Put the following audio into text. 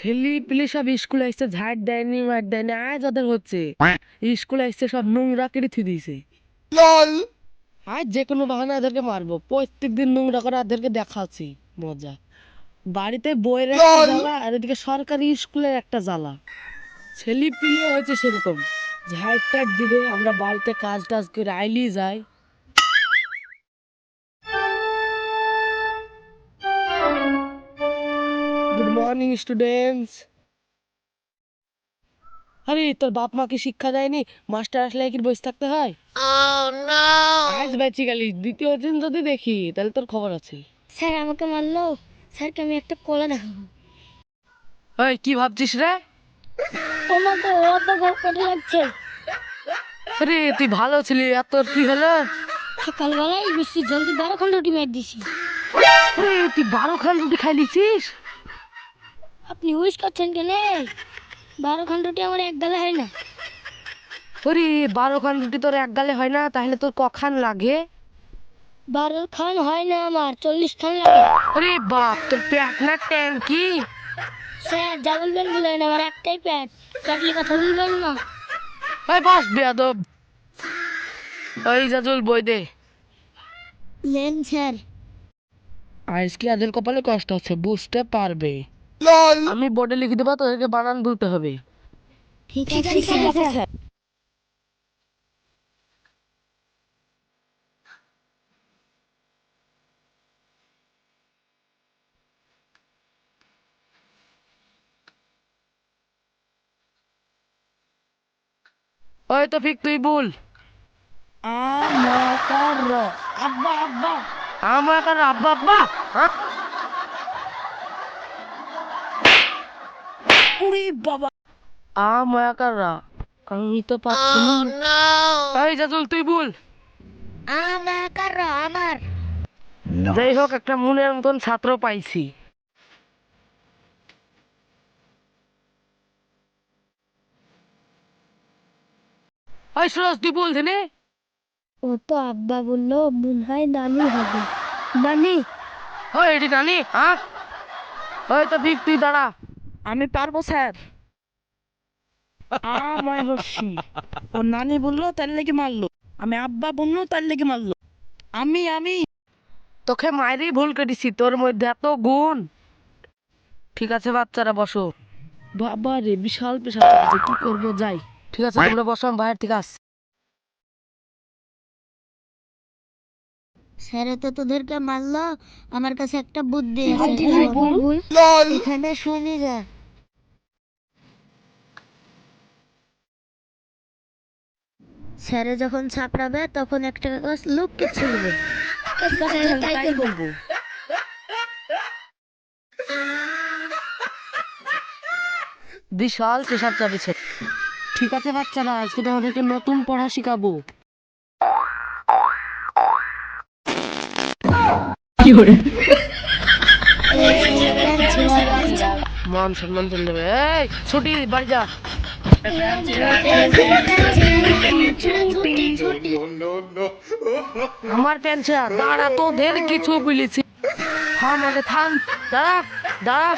ছেলে পিলে সব স্কুলে আসছে ঝাড় দেয়নি মার দেয়নি আজ ওদের হচ্ছে। স্কুলে আসছে সব নোংরা কেটে থুই দিয়েছে। আজ যে কোনো বাহানা এদেরকে মারবো প্রত্যেক দিন নোংরা করে এদেরকে দেখাচ্ছি মজা। বাড়িতে বইয়ের একটা জ্বালা আর এদিকে সরকারি স্কুলের একটা জ্বালা। ছেলে পিলে হয়েছে সেরকম। ঝাড় টাড় দিবে আমরা বাড়িতে কাজ টাজ করে আইলি যাই মর্নিং স্টুডেন্টস আরে তোর বাপ মা কি শিক্ষা দেয়নি? মাস্টার আসলে কি বসে থাকতে হয়? আজ বেঁচে গেলি দ্বিতীয় দিন যদি দেখি তাহলে তোর খবর আছে। স্যার আমাকে মারলো। স্যারকে আমি একটা কলা দেখাবো। ওই কি ভাবছিস রে? তোমাকে লাগছে। আরে তুই ভালো ছিলি এত কি হলো? সকালবেলায় বেশি জলদি বারো ঘণ্টা রুটি মেরে দিছি তুই বারো খান রুটি খাই লিছিস আপনি উইশ করছেন কেন বারো খান রুটি আমার এক গালে হয় না। ওরে বারো খান রুটি তোর এক গালে হয় না? তাহলে তোর কখান লাগে? বারো খান হয় না আমার চল্লিশ খান লাগে। আরে বাপ তোর পেট না ট্যাঙ্কি? স্যার যা বলবেন বলেন আমার একটাই প্যাট কাটলে কথা বলবেন না। ওই বাস বেয়াদব। ওই জাজুল বই দে। নেন স্যার। আজকে এদের কপালে কষ্ট হচ্ছে বুঝতে পারবে। আমি বোর্ডে লিখে দেবো তোদেরকে বানান বলতে হবে। ঠিক আছে স্যার ওই তো ফিক তুই বল। আমার আব্বা আব্বা। আমার আব্বা আব্বা উড়ি বাবা আমাকারা আমি তো পাচ্ছি না। এই জাজুল তুই বল। আমার কারও? আমার। যাই হোক একটা মনের মতন ছাত্র পাইছি। ওই সুরজ তুই বলছি নে ও তো আব্বা বলল মনে হয় নানি হবে। নানি? ওই এটি নানি হ্যাঁ? ওই তো ঠিক তুই দাঁড়া। আমি পারব স্যার। আমায় ও নানি বলল তার লেগে মারলো। আমি আব্বা বলল তার লেগে মারলো। আমি আমি। তোকে মায়েরই ভুল করেছি তোর মধ্যে এত গুণ। ঠিক আছে বাচ্চারা বসো। বাবা রে বিশাল আছে। কি করব যাই। ঠিক আছে তোমরা বসো আমি বাইরে থেকে আসছি। স্যারে তো তোদেরকে মারলো। আমার কাছে একটা বুদ্ধি আছে এখানে শুনি যা। স্যারে যখন ছাপড়াবে তখন একটা কাগজ লোককে ছিলবে বলব। বিশাল পেশাব চাপিছে ঠিক আছে বাচ্চারা আজকে তোমাদেরকে নতুন পড়া শিখাবো। মান সম্মান চলে যাবে। এই, ছুটি, বাড়ি যা। আমার পেনশন, দাঁড়া, তোদের কিছু বলেছি। থাম আগে থাম, দাঁড়া দাঁড়া।